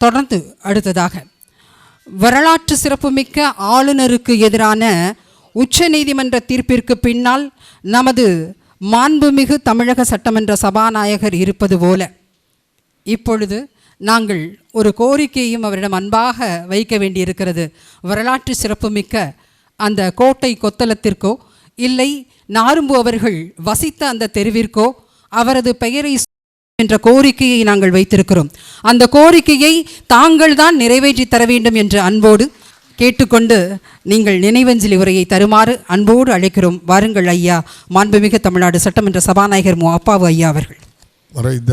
தொடர்ந்து அடுத்ததாக. வரலாற்று சிறப்புமிக்க ஆளுநருக்கு எதிரான உச்சநீதிமன்ற தீர்ப்பிற்கு பின்னால் நமது மாண்புமிகு தமிழக சட்டமன்ற சபாநாயகர் இருப்பது போல. இப்பொழுது நாங்கள் ஒரு கோரிக்கையும் அவரிடம் அன்பாக வைக்க வேண்டியிருக்கிறது. வரலாற்று சிறப்புமிக்க அந்த கோட்டை கொத்தளத்திற்கோ இல்லை நாரும்பு அவர்கள் வசித்த அந்த தெருவிற்கோ அவரது பெயரை என்ற கோரிக்கையை நாங்கள் வைத்திருக்கிறோம். அந்த கோரிக்கையை தாங்கள் தான் நிறைவேற்றி தர வேண்டும் என்ற அன்போடு கேட்டுக்கொண்டு நீங்கள் நினைவஞ்சலி உரையை தருமாறு அன்போடு அழைக்கிறோம். வாருங்கள் ஐயா. மாண்புமிகு தமிழ்நாடு சட்டமன்ற சபாநாயகர் மு. அப்பாவு ஐயா அவர்கள். மறைந்த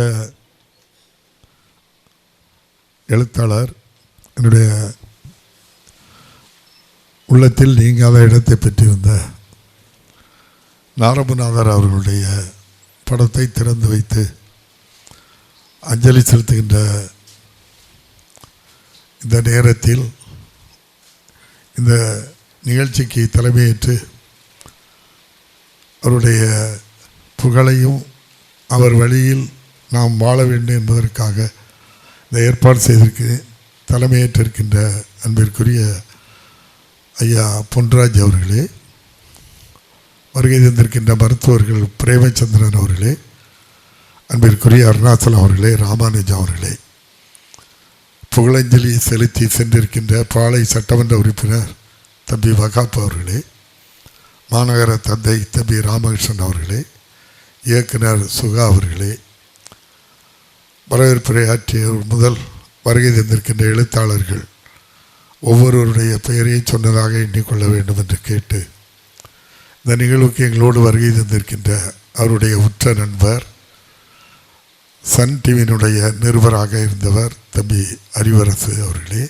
எழுத்தாளர் என்னுடைய உள்ளத்தில் நீங்காத இடத்தை பெற்றிருந்த நாரபுநாதர் அவர்களுடைய படத்தை திறந்து வைத்து அஞ்சலி செலுத்துகின்ற இந்த நேரத்தில் இந்த நிகழ்ச்சிக்கு தலைமையேற்று அவருடைய புகழையும் அவர் வழியில் நாம் வாழ வேண்டும் என்பதற்காக இந்த ஏற்பாடு செய்திருக்கு தலைமையேற்றிருக்கின்ற அன்பிற்குரிய ஐயா பொன்ராஜ் அவர்களே வருகை தந்திருக்கின்ற மருத்துவர்கள் பிரேமச்சந்திரன் அவர்களே அன்பிற்குரிய அருணாச்சலம் அவர்களே ராமானுஜம் அவர்களே. புகழஞ்சலி செலுத்தி சென்றிருக்கின்ற பாளை சட்டமன்ற உறுப்பினர் தம்பி வகாப் அவர்களே மாநகர தந்தை தம்பி ராமகிருஷ்ணன் அவர்களே இயக்குனர் சுகா அவர்களே வரவேற்புரை ஆற்றிய முதல் வருகை தந்திருக்கின்ற எழுத்தாளர்கள் ஒவ்வொருவருடைய பெயரையும் சொன்னதாக எண்ணிக்கொள்ள வேண்டும் என்று கேட்டு இந்த நிகழ்வுக்கு எங்களோடு வருகை தந்திருக்கின்ற அவருடைய உற்ற நண்பர் சன் டிவியினுடைய நிருபராக இருந்தவர் தம்பி அறிவரசு அவர்களே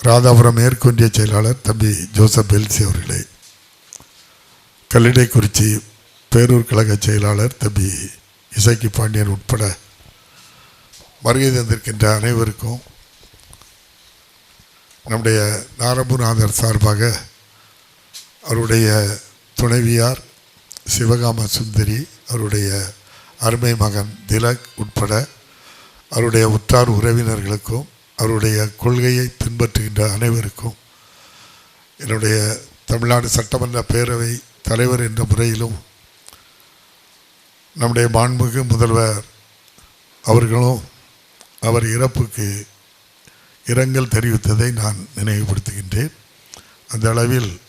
ராதாபுரம் மேற்கொன்றிய செயலாளர் தம்பி ஜோசப் பெல்சி அவர்களே கல்லிடைக்குறிச்சி பேரூர் கழக செயலாளர் தம்பி இசைக்கு பாண்டியன் உட்பட வருகை தந்திருக்கின்ற அனைவருக்கும் நம்முடைய நாரம்புநாதர் சார்பாக அவருடைய துணைவியார் சிவகாம சுந்தரி அவருடைய அருமை மகன் திலக் உட்பட அவருடைய உற்றார் உறவினர்களுக்கும் அவருடைய கொள்கையை பின்பற்றுகின்ற அனைவருக்கும் என்னுடைய தமிழ்நாடு சட்டமன்ற பேரவை தலைவர் என்ற முறையிலும் நம்முடைய மாண்புமிகு முதல்வர் அவர்களும் அவர் இறப்புக்கு இரங்கல் தெரிவித்ததை நான் நினைவுபடுத்துகின்றேன். அந்த அளவில்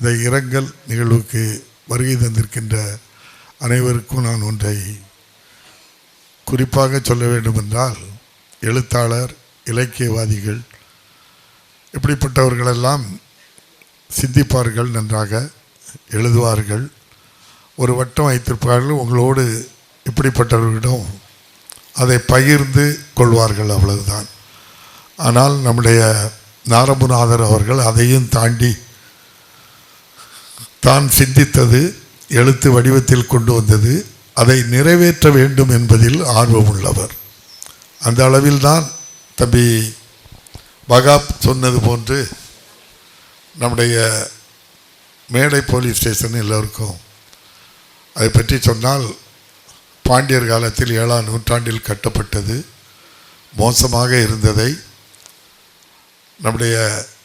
இந்த இரங்கல் நிகழ்வுக்கு வருகை தந்திருக்கின்ற அனைவருக்கும் நான் ஒன்றை குறிப்பாக சொல்ல வேண்டுமென்றால் எழுத்தாளர் இலக்கியவாதிகள் இப்படிப்பட்டவர்களெல்லாம் சிந்திப்பார்கள் நன்றாக எழுதுவார்கள். ஒரு வட்டம் வைத்திருப்பார்கள் உங்களோடு இப்படிப்பட்டவர்களிடம் அதை பகிர்ந்து கொள்வார்கள் அவ்வளவுதான். ஆனால் நம்முடைய நாரம்புநாதர் அவர்கள் அதையும் தாண்டி தான் சிந்தித்தது எழுத்து வடிவத்தில் கொண்டு வந்தது அதை நிறைவேற்ற வேண்டும் என்பதில் ஆர்வம் உள்ளவர் அந்த அளவில்தான் தம்பி பகாப் சொன்னது போன்று நம்முடைய மேடை போலீஸ் ஸ்டேஷன் எல்லோருக்கும் அதை பற்றி சொன்னால் பாண்டியர் காலத்தில் ஏழாம் நூற்றாண்டில் கட்டப்பட்டது மோசமாக இருந்ததை நம்முடைய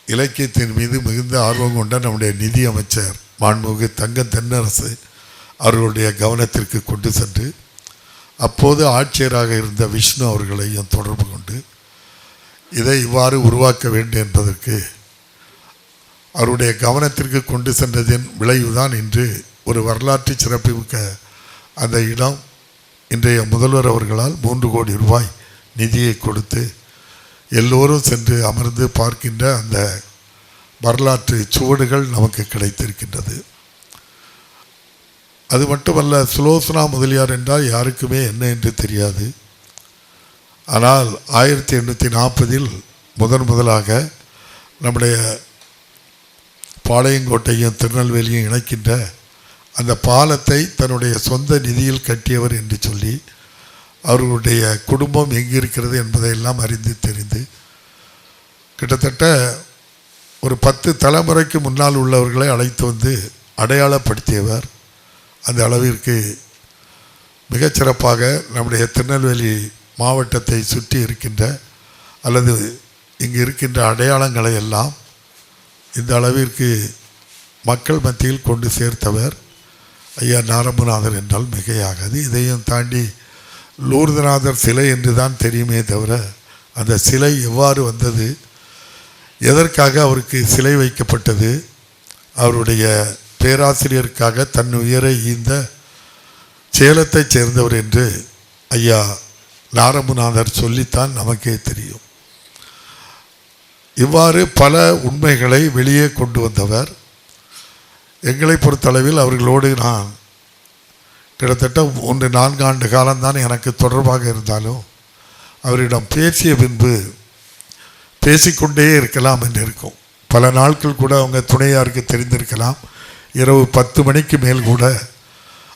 இலக்கியத்தின் மீது மிகுந்த ஆர்வம் கொண்ட நம்முடைய நிதி அமைச்சர் மாண்புமிகு தங்க தென்னரசு அவர்களுடைய கவனத்திற்கு கொண்டு சென்று அப்போது ஆட்சியராக இருந்த விஷ்ணு அவர்களையும் தொடர்பு கொண்டு இதை இவ்வாறு உருவாக்க வேண்டும் என்பதற்கு அவருடைய கவனத்திற்கு கொண்டு சென்றதின் விளைவுதான் இன்று ஒரு வரலாற்று சிறப்புமிக்க அந்த இடம். இன்றைய முதல்வர் அவர்களால் மூன்று கோடி ரூபாய் நிதியை கொடுத்து எல்லோரும் சென்று அமர்ந்து பார்க்கின்ற அந்த வரலாற்று சுவடுகள் நமக்கு கிடைத்திருக்கின்றது. அது மட்டுமல்ல சுலோசனா முதலியார் என்றால் யாருக்குமே என்ன என்று தெரியாது. ஆனால் ஆயிரத்தி எண்ணூற்றி நாற்பதில் முதன் முதலாக நம்முடைய பாளையங்கோட்டையும் திருநெல்வேலியும் இணைக்கின்ற அந்த பாலத்தை தன்னுடைய சொந்த நிதியில் கட்டியவர் என்று சொல்லி அவர்களுடைய குடும்பம் எங்கே இருக்கிறது என்பதையெல்லாம் அறிந்து தெரிந்து கிட்டத்தட்ட ஒரு பத்து தலைமுறைக்கு முன்னால் உள்ளவர்களை அழைத்து வந்து அடையாளப்படுத்தியவர். அந்த அளவிற்கு மிகச்சிறப்பாக நம்முடைய திருநெல்வேலி மாவட்டத்தை சுற்றி இருக்கின்ற அல்லது இங்கு இருக்கின்ற அடையாளங்களை எல்லாம் இந்த அளவிற்கு மக்கள் மத்தியில் கொண்டு சேர்த்தவர் ஐயா நாரம்பநாதர் என்றால் மிகையாகாது. இதையும் தாண்டி லூர்தநாதர் சிலை என்று தான் தெரியுமே தவிர அந்த சிலை எவ்வாறு வந்தது எதற்காக அவருக்கு சிலை வைக்கப்பட்டது அவருடைய பேராசிரியருக்காக தன் உயரை ஈந்த சேலத்தைச் சேர்ந்தவர் என்று ஐயா நாரமுநாதர் சொல்லித்தான் நமக்கே தெரியும். இவ்வாறு பல உண்மைகளை வெளியே கொண்டு வந்தவர். எங்களை பொறுத்தளவில் அவர்களோடு நான் கிட்டத்தட்ட ஒன்று நான்கு ஆண்டு காலம்தான் எனக்கு தொடர்பாக இருந்தாலும் அவரிடம் பேசிய பின்பு பேசிக்கொண்டே இருக்கலாம் என்று இருக்கும். பல நாட்கள் கூட அவங்க துணையாருக்கு தெரிந்திருக்கலாம். இரவு பத்து மணிக்கு மேல் கூட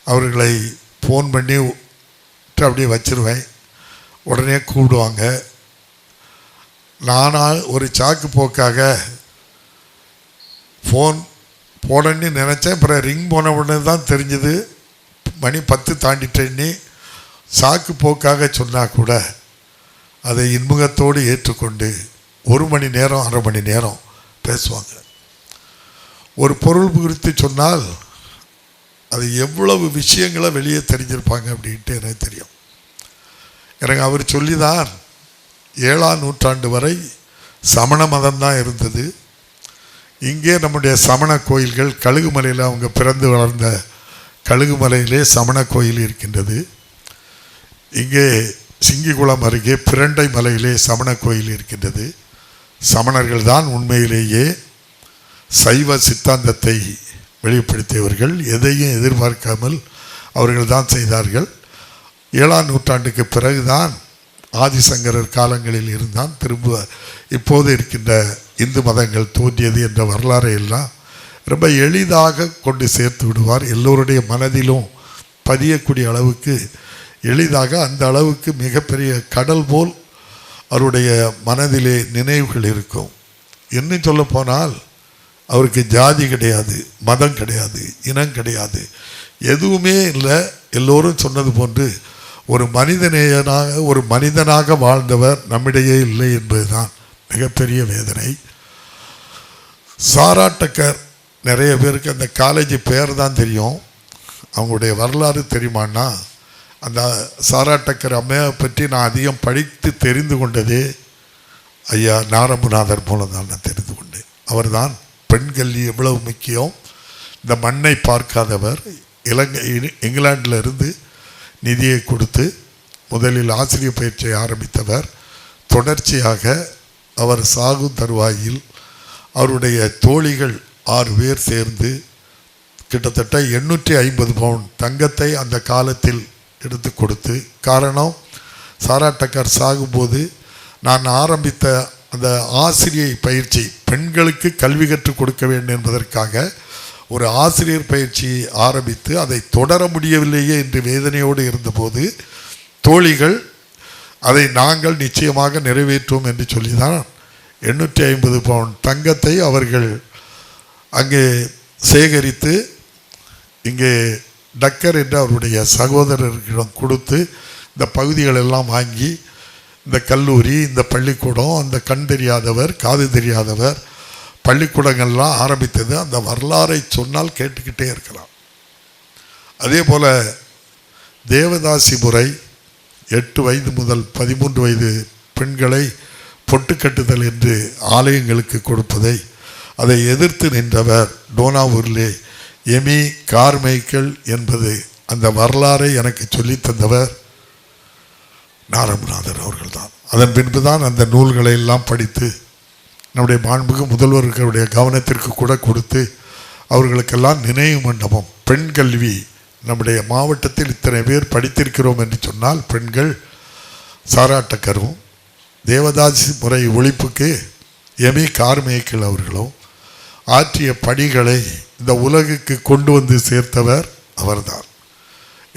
அவர்களை ஃபோன் பண்ணி விட்டு அப்படியே வச்சிருவேன். உடனே கூப்பிடுவாங்க. நானாக ஒரு சாக்கு போக்காக ஃபோன் போடணுன்னு நினச்சேன். அப்புறம் ரிங் போன உடனே தான் தெரிஞ்சது. மணி பத்து தாண்டிட்டேன்னு சாக்கு போக்காக சொன்னால் கூட அதை இன்முகத்தோடு ஏற்றுக்கொண்டு ஒரு மணி நேரம் அரை மணி நேரம் பேசுவாங்க. ஒரு பொருள் குறித்து சொன்னால் அது எவ்வளவு விஷயங்களை வெளியே தெரிஞ்சிருப்பாங்க அப்படின்ட்டு எனக்கு தெரியும். எனக்கு அவர் சொல்லிதான் ஏழாம் நூற்றாண்டு வரை சமண மதம் தான் இருந்தது. இங்கே நம்முடைய சமண கோயில்கள் கழுகுமலையில் அவங்க பிறந்து வளர்ந்த கழுகுமலையிலே சமண கோயில் இருக்கின்றது. இங்கே சிங்கிகுளம் அருகே பிரண்டை மலையிலே சமண கோயில் இருக்கின்றது. சமணர்கள் தான் உண்மையிலேயே சைவ சித்தாந்தத்தை வெளிப்படுத்தியவர்கள். எதையும் எதிர்பார்க்காமல் அவர்கள் தான் செய்தார்கள். ஏழாம் நூற்றாண்டுக்கு பிறகுதான் ஆதிசங்கரர் காலங்களில் இருந்தான். திரும்ப இப்போது இருக்கின்ற இந்து மதங்கள் தோன்றியது என்ற வரலாறை எல்லாம் ரொம்ப எளிதாக கொண்டு சேர்த்து விடுவார். எல்லோருடைய மனதிலும் பதியக்கூடிய அளவுக்கு எளிதாக அந்த அளவுக்கு மிகப்பெரிய கடல் போல் அவருடைய மனதிலே நினைவுகள் இருக்கும். இன்னும் சொல்ல போனால் அவருக்கு ஜாதி கிடையாது மதம் கிடையாது இனம் கிடையாது எதுவுமே இல்லை. எல்லோரும் சொன்னது போன்று ஒரு மனிதநேயனாக ஒரு மனிதனாக வாழ்ந்தவர் நம்மிடையே இல்லை என்பதுதான் மிகப்பெரிய வேதனை. சாராட்டக்கர் நிறைய பேருக்கு அந்த காலேஜ் பேர் தான் தெரியும். அவங்களுடைய வரலாறு தெரியுமான்னா அந்த சாராட்டக்கர் அம்மையை பற்றி நான் அதிகம் படித்து தெரிந்து கொண்டதே ஐயா நாரம்புநாதர் மூலம் தான் நான் தெரிந்து கொண்டேன். அவர்தான் பெண் கல்வி எவ்வளவு முக்கியம். இந்த மண்ணை பார்க்காதவர் இலங்கை இங்கிலாண்டில் இருந்து நிதியை கொடுத்து முதலில் ஆசிரியர் பயிற்சியை ஆரம்பித்தவர். தொடர்ச்சியாக அவர் சாகும் தருவாயில் அவருடைய தோழிகள் ஆறு பேர் சேர்ந்து கிட்டத்தட்ட எண்ணூற்றி ஐம்பது பவுன் தங்கத்தை அந்த காலத்தில் எடுத்து கொடுத்து காரணம் சாராட்டக்கார் சாகும்போது நான் ஆரம்பித்த அந்த ஆசிரியை பயிற்சி பெண்களுக்கு கல்வி கற்றுக் கொடுக்க வேண்டும் என்பதற்காக ஒரு ஆசிரியர் பயிற்சியை ஆரம்பித்து அதை தொடர முடியவில்லையே என்று வேதனையோடு இருந்தபோது தோழிகள் அதை நாங்கள் நிச்சயமாக நிறைவேற்றுவோம் என்று சொல்லிதான் எண்ணூற்றி ஐம்பது பவுன் தங்கத்தை அவர்கள் அங்கே சேகரித்து இங்கே டக்கர் என்று அவருடைய சகோதரர்களிடம் கொடுத்து இந்த பகுதிகளெல்லாம் வாங்கி இந்த கல்லூரி இந்த பள்ளிக்கூடம் அந்த கண் தெரியாதவர் காது தெரியாதவர் பள்ளிக்கூடங்கள்லாம் ஆரம்பித்தது அந்த வரலாறை சொன்னால் கேட்டுக்கிட்டே இருக்கலாம். அதே போல் தேவதாசி முறை எட்டு வயது முதல் பதிமூன்று வயது பெண்களை பொட்டு கட்டுதல் என்று ஆலயங்களுக்கு கொடுப்பதை அதை எதிர்த்து நின்றவர் டோனாவூரிலே எமி கார்மைக்கல் என்பது அந்த வரலாறை எனக்கு சொல்லித் தந்தவர் அவர்கள் அவர்கள்தான். அதன் பின்பு தான் அந்த நூல்களை எல்லாம் படித்து நம்முடைய மாண்புக்கு முதல்வர்களுடைய கவனத்திற்கு கூட கொடுத்து அவர்களுக்கெல்லாம் நினைவு மண்டபம் பெண் கல்வி நம்முடைய மாவட்டத்தில் இத்தனை பேர் படித்திருக்கிறோம் என்று சொன்னால் பெண்கள் சாராட்டக்கரும் தேவதாசி முறை ஒழிப்புக்கு எமி கார்மேக்கல் அவர்களும் ஆற்றிய பணிகளை இந்த உலகுக்கு கொண்டு வந்து சேர்த்தவர் அவர்தான்.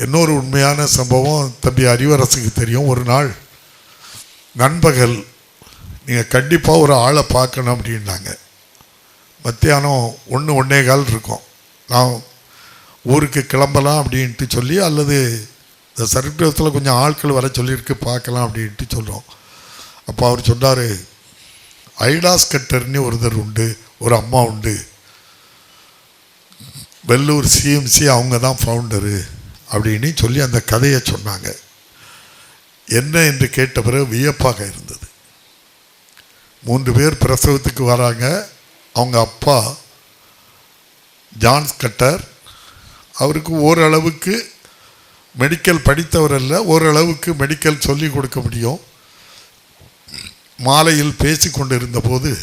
இன்னொரு உண்மையான சம்பவம் தம்பி அறிவரசுக்கு தெரியும். ஒரு நாள் நண்பகல் நீங்கள் கண்டிப்பாக ஒரு ஆளை பார்க்கணும் அப்படின்னாங்க. மத்தியானம் ஒன்று ஒன்றே கால் இருக்கும். நான் ஊருக்கு கிளம்பலாம் அப்படின்ட்டு சொல்லி அல்லது இந்த சர்க்கிளத்தில் கொஞ்சம் ஆட்கள் வர சொல்லியிருக்கு பார்க்கலாம் அப்படின்ட்டு சொல்கிறோம் அப்போ அவர் சொன்னார் ஐடாஸ் கட்டர்னு ஒருத்தர் உண்டு. ஒரு அம்மா உண்டு. வெள்ளூர் சிஎம்சி அவங்க தான் ஃபவுண்டரு அப்படின்னு சொல்லி அந்த கதையை சொன்னாங்க. என்ன என்று கேட்ட பிறகு வியப்பாக இருந்தது. மூன்று பேர் பிரசவத்துக்கு வராங்க. அவங்க அப்பா ஜான்ஸ் கட்டர் அவருக்கு ஓரளவுக்கு மெடிக்கல் படித்தவர் அல்ல ஓரளவுக்கு மெடிக்கல் சொல்லி கொடுக்க முடியும். மாலையில் பேசி கொண்டிருந்த போது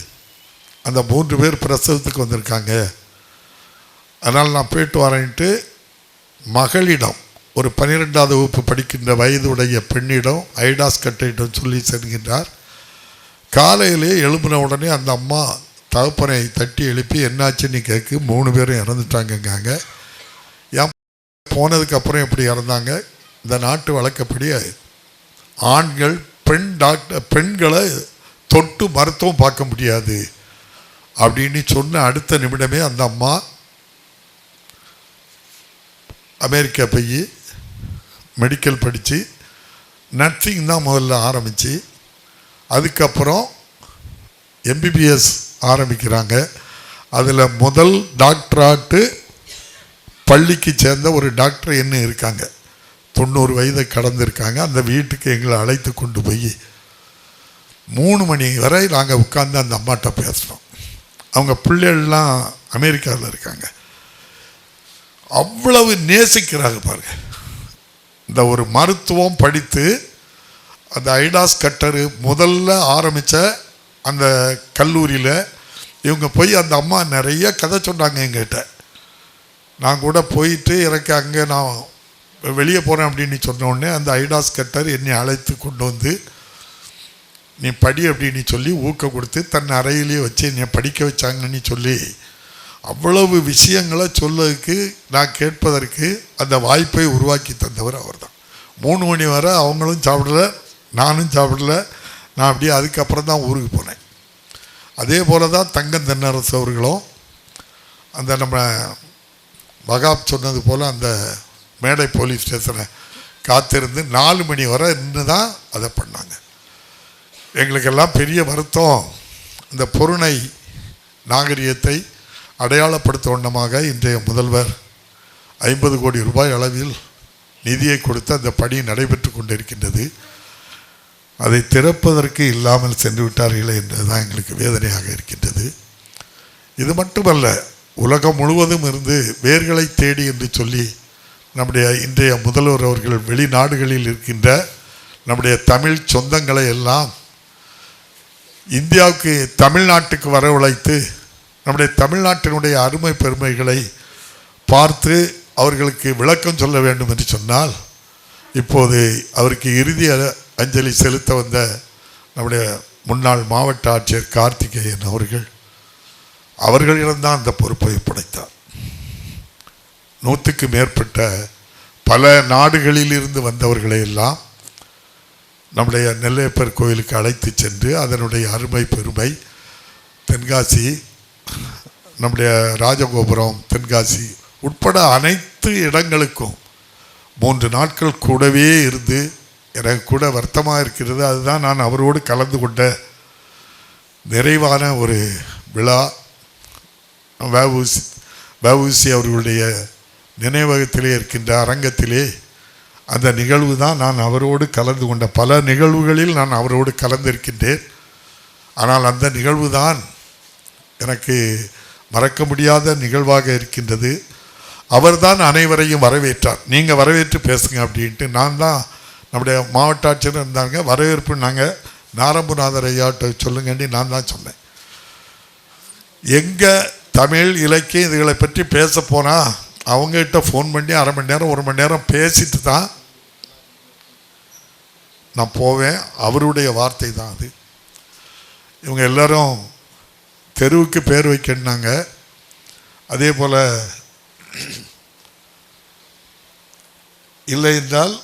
அந்த மூன்று பேர் பிரசவத்துக்கு வந்திருக்காங்க. அதனால் நான் போயிட்டு வரேன்ட்டு மகளிடம் ஒரு பன்னிரெண்டாவது வகுப்பு படிக்கின்ற வயதுடைய பெண்ணிடம் ஐடாஸ் கட்டையிடம் சொல்லி செல்கின்றார். காலையிலே எழுப்பின உடனே அந்த அம்மா தகப்பனை தட்டி எழுப்பி என்னாச்சுன்னு கேட்கு மூணு பேரும் இறந்துட்டாங்கங்காங்க. ஏன் போனதுக்கப்புறம் எப்படி இறந்தாங்க? இந்த நாட்டு வழக்கப்படி ஆண்கள் பெண் டாக்டர் பெண்களை தொட்டு மருத்துவம் பார்க்க முடியாது. அப்படின்னு சொன்ன அடுத்த நிமிடமே அந்த அம்மா அமெரிக்கா போய் மெடிக்கல் படித்து நர்சிங் தான் முதல்ல ஆரம்பித்து அதுக்கப்புறம் எம்பிபிஎஸ் ஆரம்பிக்கிறாங்க. அதில் முதல் டாக்டராட்டு பள்ளிக்கு சேர்ந்த ஒரு டாக்டர் என்ன இருக்காங்க. தொண்ணூறு வயதை கடந்திருக்காங்க. அந்த வீட்டுக்கு எங்களை அழைத்து கொண்டு போய் மூணு மணி வரை நாங்கள் உட்காந்து அந்த அம்மாட்ட பேசுகிறோம் அவங்க பிள்ளைகள்லாம் அமெரிக்காவில் இருக்காங்க. அவ்வளவு நேசிக்கிறாங்க பாருங்க. இந்த ஒரு மருத்துவம் படித்து அந்த ஐடாஸ் கட்டரு முதல்ல ஆரம்பித்த அந்த கல்லூரியில் இவங்க போய் அந்த அம்மா நிறைய கதை சொன்னாங்க எங்கிட்ட நான் கூட போயிட்டு எனக்கு அங்கே நான் வெளியே போகிறேன் அப்படின்னு சொன்ன உடனே அந்த ஐடாஸ் கட்டர் என்னை அழைத்து கொண்டு வந்து நீ படி அப்படின்னு சொல்லி ஊக்க கொடுத்து தன் அறையிலேயே வச்சு என்னை படிக்க வச்சாங்கன்னு சொல்லி அவ்வளவு விஷயங்களை சொல்லதுக்கு நான் கேட்பதற்கு அந்த வாய்ப்பை உருவாக்கி தந்தவர் அவர்தான். மூணு மணி வரை அவங்களும் சாப்பிடல நானும் சாப்பிடல. நான் அப்படியே அதுக்கப்புறம் தான் ஊருக்கு போனேன். அதே போல தான் தங்கம் தென்னரசு அவர்களும் அந்த நம்ம வகாப் சொன்னது போல் அந்த மேடை போலீஸ் ஸ்டேஷனை காத்திருந்து நாலு மணி வரை நின்று தான் அதை பண்ணாங்க. எங்களுக்கெல்லாம் பெரிய வருத்தம். இந்த பொருணை நாகரிகத்தை அடையாளப்படுத்த வண்ணமாக இன்றைய முதல்வர் ஐம்பது கோடி ரூபாய் அளவில் நிதியை கொடுத்து அந்த பணி நடைபெற்று கொண்டிருக்கின்றது. அதை திறப்பதற்கு இல்லாமல் சென்று விட்டார்களே என்றுதான் எங்களுக்கு வேதனையாக இருக்கின்றது. இது மட்டுமல்ல உலகம் முழுவதும் இருந்து வேர்களை தேடி என்று சொல்லி நம்முடைய இன்றைய முதல்வர் அவர்கள் வெளிநாடுகளில் இருக்கின்ற நம்முடைய தமிழ் சொந்தங்களை எல்லாம் இந்தியாவுக்கு தமிழ்நாட்டுக்கு வரவழைத்து நம்முடைய தமிழ்நாட்டினுடைய அருமை பெருமைகளை பார்த்து அவர்களுக்கு விளக்கம் சொல்ல வேண்டும் என்று சொன்னால் இப்போது அவருக்கு இறுதி அஞ்சலி செலுத்த வந்த நம்முடைய முன்னாள் மாவட்ட ஆட்சியர் கார்த்திகேயன் அவர்கள் அவர்களிடம்தான் அந்த பொறுப்பை ஒப்படைத்தார் நூற்றுக்கு மேற்பட்ட பல நாடுகளில் இருந்து வந்தவர்களை எல்லாம் நம்முடைய நெல்லையப்பர் கோயிலுக்கு அழைத்து சென்று அதனுடைய அருமை பெருமை தென்காசி நம்முடைய ராஜகோபுரம் தென்காசி உட்பட அனைத்து இடங்களுக்கும் மூன்று நாட்கள் கூடவே இருந்து எனக்கு கூட வருத்தமாக இருக்கிறது. அதுதான் நான் அவரோடு கலந்து கொண்ட நிறைவான ஒரு விழா. வஉசி வஉசி அவர்களுடைய நினைவகத்திலே இருக்கின்ற அரங்கத்திலே அந்த நிகழ்வு தான் நான் அவரோடு கலந்து கொண்ட பல நிகழ்வுகளில் நான் அவரோடு கலந்திருக்கின்றேன். ஆனால் அந்த நிகழ்வு தான் எனக்கு மறக்க முடியாத நிகழ்வாக இருக்கின்றது. அவர்தான் அனைவரையும் வரவேற்றார். நீங்கள் வரவேற்று பேசுங்க அப்படின்ட்டு நான் தான் நம்முடைய மாவட்ட ஆட்சியர் இருந்தாங்க. வரவேற்பு நாங்கள் நாரம்புநாதர் ஐயாட்ட சொல்லுங்கன்னு நான் தான் சொன்னேன். எங்கே தமிழ் இலக்கியம் இதுகளை பற்றி பேச போனால் அவங்ககிட்ட ஃபோன் பண்ணி அரை மணி நேரம் ஒரு மணி நேரம் பேசிட்டு தான் நான் போவேன். அவருடைய வார்த்தை தான் அது. இவங்க எல்லாரும் தெருவுக்கு பேர் வைக்கணுனாங்க அதே போல் இல்லை என்றால்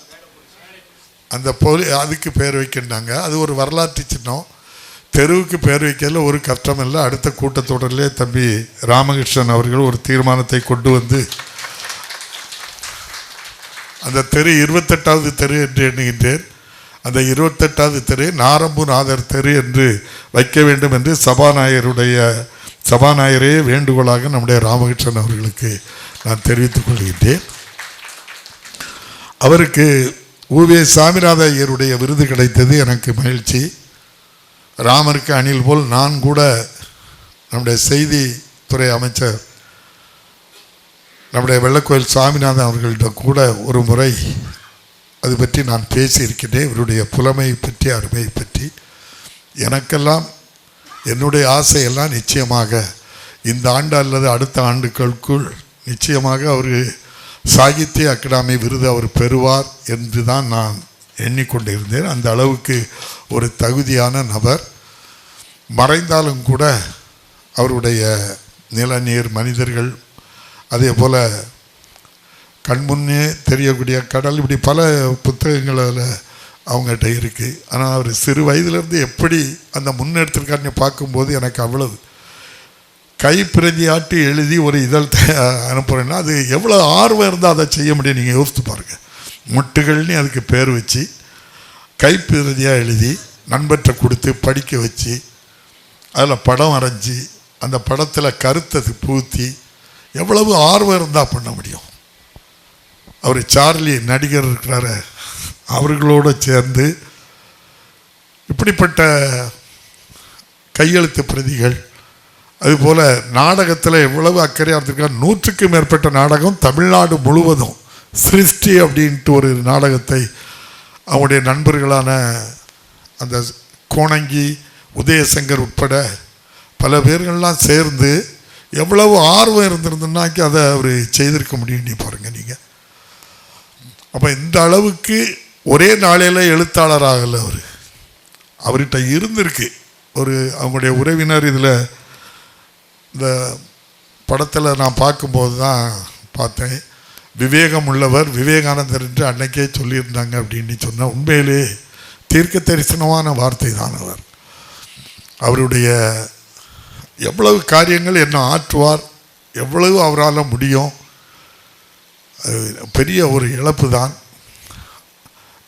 அந்த போலி அதுக்கு பேர் வைக்கின்றாங்க அது ஒரு வரலாற்று சின்னம். தெருவுக்கு பேர் வைக்கல ஒரு கஷ்டம் இல்லை. அடுத்த கூட்டத்தொடரிலே தம்பி ராமகிருஷ்ணன் அவர்கள் ஒரு தீர்மானத்தை கொண்டு வந்து அந்த தெரு இருபத்தெட்டாவது தெரு என்று எண்ணுகின்றேன். அந்த இருபத்தெட்டாவது தெரு நாரம்புநாதர் தெரு என்று வைக்க வேண்டும் என்று சபாநாயகருடைய சபாநாயகரே வேண்டுகோளாக நம்முடைய ராமகிருஷ்ணன் அவர்களுக்கு நான் தெரிவித்துக் கொள்கின்றேன். அவருக்கு ஊவே சாமிநாத ஐயருடைய விருது கிடைத்தது எனக்கு மகிழ்ச்சி. ராமருக்கு அணில் போல் நான் கூட நம்முடைய செய்தித்துறை அமைச்சர் நம்முடைய வெள்ளக்கோயில் சாமிநாதன் அவர்கள்ட்ட கூட ஒரு முறை அது பற்றி நான் பேசியிருக்கிறேன். இவருடைய புலமை பற்றி அருமை பற்றி. எனக்கெல்லாம் என்னுடைய ஆசையெல்லாம் நிச்சயமாக இந்த ஆண்டு அல்லது அடுத்த ஆண்டுகளுக்குள் நிச்சயமாக அவர் சாகித்ய அகாடமி விருது அவர் பெறுவார் என்று தான் நான் எண்ணிக்கொண்டிருந்தேன். அந்த அளவுக்கு ஒரு தகுதியான நபர். மறைந்தாலும் கூட அவருடைய நிலநீர் மனிதர்கள் அதே போல் கண்முன்னே தெரியக்கூடிய கடல் இப்படி பல புத்தகங்களில் அவங்ககிட்ட இருக்குது ஆனால் அவர் சிறு வயதிலிருந்து எப்படி அந்த முன்னெடுத்திருக்காருன்னு பார்க்கும்போது எனக்கு அவ்வளவு. கைப்பிரதியாட்டி எழுதி ஒரு இதழ் அனுப்புகிறேன்னா அது எவ்வளோ ஆர்வம் இருந்தால் அதை செய்ய முடியும் நீங்கள் யோசித்து பாருங்கள் முட்டுகள்னு அதுக்கு பேர் வச்சு கைப்பிரதியாக எழுதி நண்பற்றை கொடுத்து படிக்க வச்சு அதில் படம் வரைஞ்சி அந்த படத்தில் கருத்தை பூத்தி எவ்வளவு ஆர்வம் இருந்தால் பண்ண முடியும்? அவர் சார்லி நடிகர் இருக்கிறாரு. அவர்களோடு சேர்ந்து இப்படிப்பட்ட கையெழுத்து பிரதிகள். அதுபோல் நாடகத்தில் எவ்வளவு அக்கறையாக இருந்திருக்கார் நூற்றுக்கும் மேற்பட்ட நாடகம் தமிழ்நாடு முழுவதும். சிருஷ்டி அப்படின்ட்டு ஒரு நாடகத்தை அவருடைய நண்பர்களான அந்த கோணங்கி உதயசங்கர் உட்பட பல பேர்கள்லாம் சேர்ந்து எவ்வளவு ஆர்வம் இருந்திருந்தனாக்கி அதை அவர் செய்திருக்க முடியும் நீ நீங்கள் அப்போ இந்த அளவுக்கு ஒரே நாளையில் எழுத்தாளர் ஆகலை அவர். அவர்கிட்ட இருந்திருக்கு. ஒரு அவங்களுடைய உறவினர் இதில் இந்த படத்தில் நான் பார்க்கும்போது தான் பார்த்தேன். விவேகம் உள்ளவர் விவேகானந்தர் என்று அன்னைக்கே சொல்லியிருந்தாங்க அப்படின்னு சொன்னால் உண்மையிலே தீர்க்க தரிசனமான வார்த்தை தான் அவர். அவருடைய எவ்வளவு காரியங்கள் என்ன ஆற்றுவார் எவ்வளவு அவரால் முடியும் அது பெரிய ஒரு இழப்பு தான்.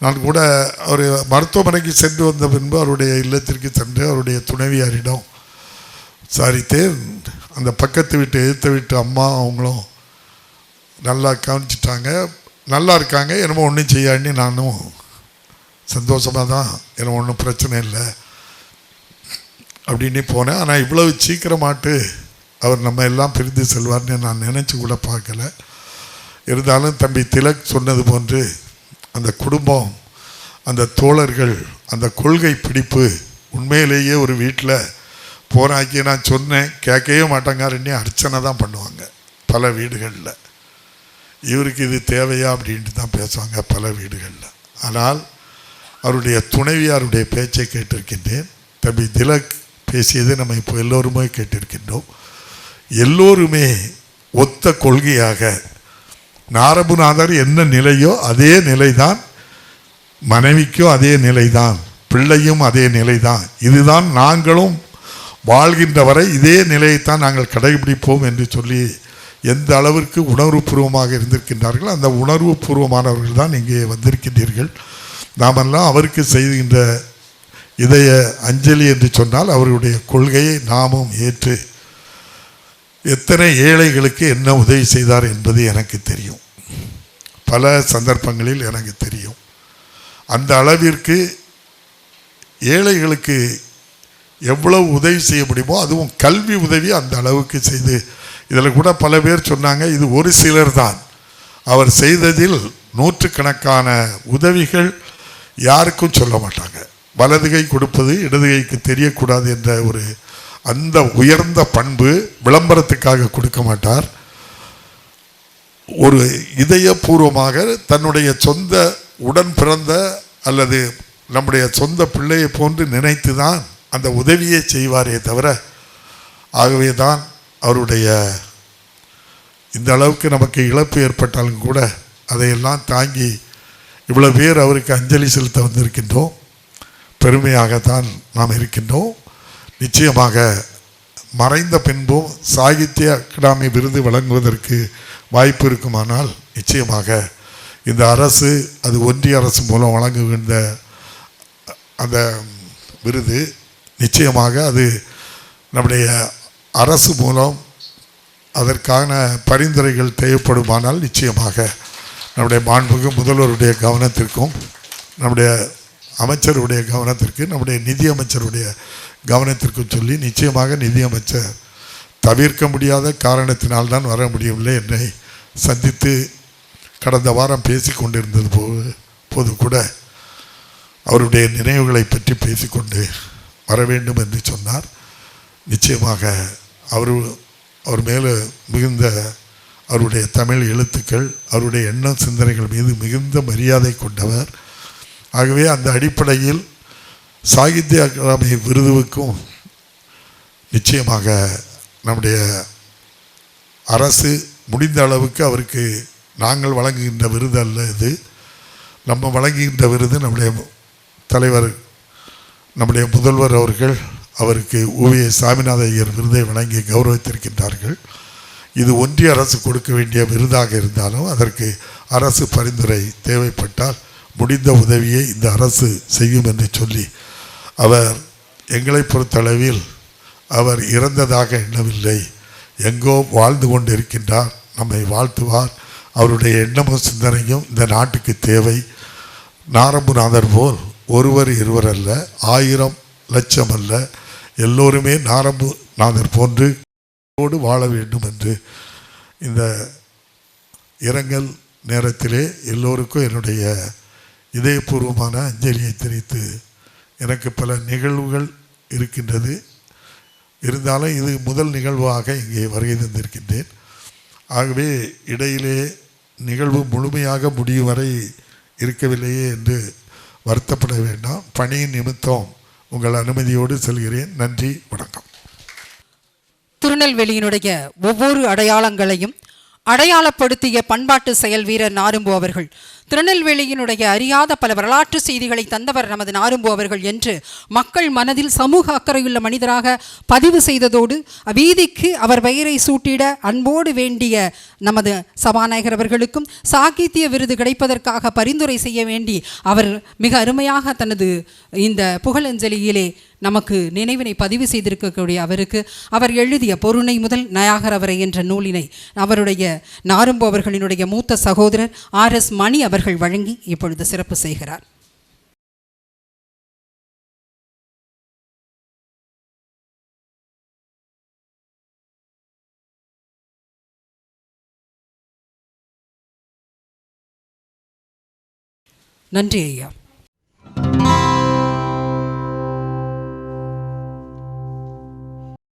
நான் கூட அவர் மருத்துவமனைக்கு சென்று வந்த பின்பு அவருடைய இல்லத்திற்கு சென்று அவருடைய துணைவியாரிடம் விசாரித்தேன் அந்த பக்கத்து வீட்டு எதிர்த்த வீட்டு அம்மா அவங்களும் நல்லா கவனிச்சிட்டாங்க. நல்லா இருக்காங்க என்னமோ ஒன்றும் செய்யாண்டி நானும் சந்தோஷமாக தான் எனக்கு ஒன்றும் பிரச்சனை இல்லை அப்படின்னு போனேன். ஆனால் இவ்வளவு சீக்கிரமாட்டு அவர் நம்ம எல்லாம் பிரிந்து செல்வார்னு நான் நினச்சி கூட பார்க்கல. இருந்தாலும் தம்பி திலக் சொன்னது போன்று அந்த குடும்பம் அந்த தோழர்கள் அந்த கொள்கை பிடிப்பு உண்மையிலேயே ஒரு வீட்டில் போராக்கி நான் சொன்னேன் கேட்கவே மாட்டாங்காருன்னே அர்ச்சனை தான் பண்ணுவாங்க பல வீடுகளில். இவருக்கு இது தேவையா அப்படின்ட்டு தான் பேசுவாங்க பல வீடுகளில். ஆனால் அவருடைய துணைவியாருடைய பேச்சை கேட்டிருக்கின்றேன். தம்பி திலக் பேசியது நம்ம இப்போ எல்லோருமே கேட்டிருக்கின்றோம். எல்லோருமே ஒத்த கொள்கையாக நாரபுநாதர் என்ன நிலையோ அதே நிலைதான் மனைவிக்கும் அதே நிலைதான் பிள்ளையும் அதே நிலைதான். இதுதான் நாங்களும் வாழ்கின்ற வரை இதே நிலையைத்தான் நாங்கள் கடைபிடிப்போம் என்று சொல்லி எந்த அளவிற்கு உணர்வுபூர்வமாக இருந்திருக்கின்றார்கள் அந்த உணர்வுபூர்வமானவர்கள் தான் இங்கே வந்திருக்கின்றீர்கள். நாமெல்லாம் அவருக்கு செய்கின்ற இதய அஞ்சலி என்று சொன்னால் அவருடைய கொள்கையை நாமும் ஏற்று எத்தனை ஏழைகளுக்கு என்ன உதவி செய்தார் என்பது எனக்கு தெரியும். பல சந்தர்ப்பங்களில் எனக்கு தெரியும். அந்த அளவிற்கு ஏழைகளுக்கு எவ்வளவு உதவி செய்ய முடியுமோ அதுவும் கல்வி உதவி அந்த அளவுக்கு செய்து இதில் கூட பல பேர் சொன்னாங்க இது ஒரு சிலர் தான். அவர் செய்ததில் நூற்றுக்கணக்கான உதவிகள் யாருக்கும் சொல்ல மாட்டாங்க. வலது கை கொடுப்பது இடது கைக்கு தெரியக்கூடாது என்ற ஒரு அந்த உயர்ந்த பண்பு விளம்பரத்துக்காக கொடுக்க மாட்டார். ஒரு இதயபூர்வமாக தன்னுடைய சொந்த உடன் பிறந்த அல்லது நம்முடைய சொந்த பிள்ளையை போன்று நினைத்து தான் அந்த உதவியை செய்வாரே தவிர ஆகவே தான் அவருடைய இந்த அளவுக்கு நமக்கு இழப்பு ஏற்பட்டாலும் கூட அதையெல்லாம் தாங்கி இவ்வளோ பேர் அவருக்கு அஞ்சலி செலுத்த வந்திருக்கின்றோம். பெருமையாகத்தான் நாம் இருக்கின்றோம். நிச்சயமாக மறைந்த பின்பும் சாகித்ய அகாடமி விருது வழங்குவதற்கு வாய்ப்பு இருக்குமானால் நிச்சயமாக இந்த அரசு அது ஒன்றிய அரசு மூலம் வழங்குகின்ற அந்த விருது நிச்சயமாக அது நம்முடைய அரசு மூலம் அதற்கான பரிந்துரைகள் தேவைப்படுமானால் நிச்சயமாக நம்முடைய மாண்புமிகு முதல்வருடைய கவனத்திற்கும் நம்முடைய அமைச்சருடைய கவனத்திற்கு நம்முடைய நிதியமைச்சருடைய கவனத்திற்கு சொல்லி நிச்சயமாக நிதியமைச்சர் தவிர்க்க முடியாத காரணத்தினால்தான் வர முடியவில்லை என்னை சந்தித்து கடந்த வாரம் பேசி கொண்டிருந்தது போது போது கூட அவருடைய நினைவுகளை பற்றி பேசிக்கொண்டு வர வேண்டும் என்று சொன்னார். நிச்சயமாக அவர் அவர் மேலே மிகுந்த அவருடைய தமிழ் எழுத்துக்கள் அவருடைய எண்ணம் சிந்தனைகள் மீது மிகுந்த மரியாதை கொண்டவர். ஆகவே அந்த அடிப்படையில் சாகித்ய அகாடமி விருதுவுக்கும் நிச்சயமாக நம்முடைய அரசு முடிந்த அளவுக்கு அவருக்கு நாங்கள் வழங்குகின்ற விருது அல்ல இது. நம்ம வழங்குகின்ற விருது நம்முடைய தலைவர் நம்முடைய முதல்வர் அவர்கள் அவருக்கு ஓவிய சாமிநாத ஐயர் விருதை வழங்கி கௌரவித்திருக்கின்றார்கள். இது ஒன்றிய அரசு கொடுக்க வேண்டிய விருதாக இருந்தாலும் அதற்கு அரசு பரிந்துரை தேவைப்பட்டால் முடிந்த உதவியை இந்த அரசு செய்யும் என்று சொல்லி அவர் எங்களை பொறுத்தளவில் அவர் இறந்ததாக எண்ணவில்லை. எங்கோ வாழ்ந்து கொண்டிருக்கின்றார் நம்மை வாழ்த்துவார். அவருடைய எண்ணமும் சிந்தனையும் இந்த நாட்டுக்கு தேவை. நாரம்புநாதர் போல் ஒருவர் இருவர் அல்ல ஆயிரம் லட்சம் அல்ல. எல்லோருமே நாரம்புநாதர் போன்று ஓடு வாழ வேண்டும் என்று இந்த இரங்கல் நேரத்திலே எல்லோருக்கும் என்னுடைய இதயபூர்வமான அஞ்சலியை தெரிவித்து எனக்கு பல நிகழ்வுகள் இருக்கின்றது. இருந்தாலும் இது முதல் நிகழ்வாக இங்கே வருகை தந்திருக்கின்றேன். ஆகவே இடையிலே நிகழ்வு முழுமையாக முடியும் வரை இருக்கவில்லையே என்று வருத்தப்பட வேண்டாம். பணியின் நிமித்தம் உங்கள் அனுமதியோடு செல்கிறேன். நன்றி வணக்கம். திருநெல்வேலியினுடைய ஒவ்வொரு அடையாளங்களையும் அடையாளப்படுத்திய பண்பாட்டு செயல் வீரர் நாரும்பு அவர்கள். திருநெல்வேலியினுடைய அறியாத பல வரலாற்று செய்திகளை தந்தவர் நமது நாரும்பு அவர்கள் என்று மக்கள் மனதில் சமூக அக்கறையுள்ள மனிதராக பதிவு செய்ததோடு வீதிக்கு அவர் பெயரை சூட்டிட அன்போடு வேண்டிய நமது சபாநாயகர் அவர்களுக்கும் சாகித்ய விருது கிடைப்பதற்காக பரிந்துரை செய்ய வேண்டி அவர் மிக அருமையாக தனது இந்த புகழஞ்சலியிலே நமக்கு நினைவினை பதிவு செய்திருக்கக்கூடிய அவருக்கு அவர் எழுதிய பொருணை முதல் நயாகரவரை என்ற நூலினை அவருடைய நாரும்பு அவர்களினுடைய மூத்த சகோதரர் ஆர் எஸ் மணி அவர்கள் வழங்கி இப்பொழுது சிறப்பு செய்கிறார். நன்றி ஐயா.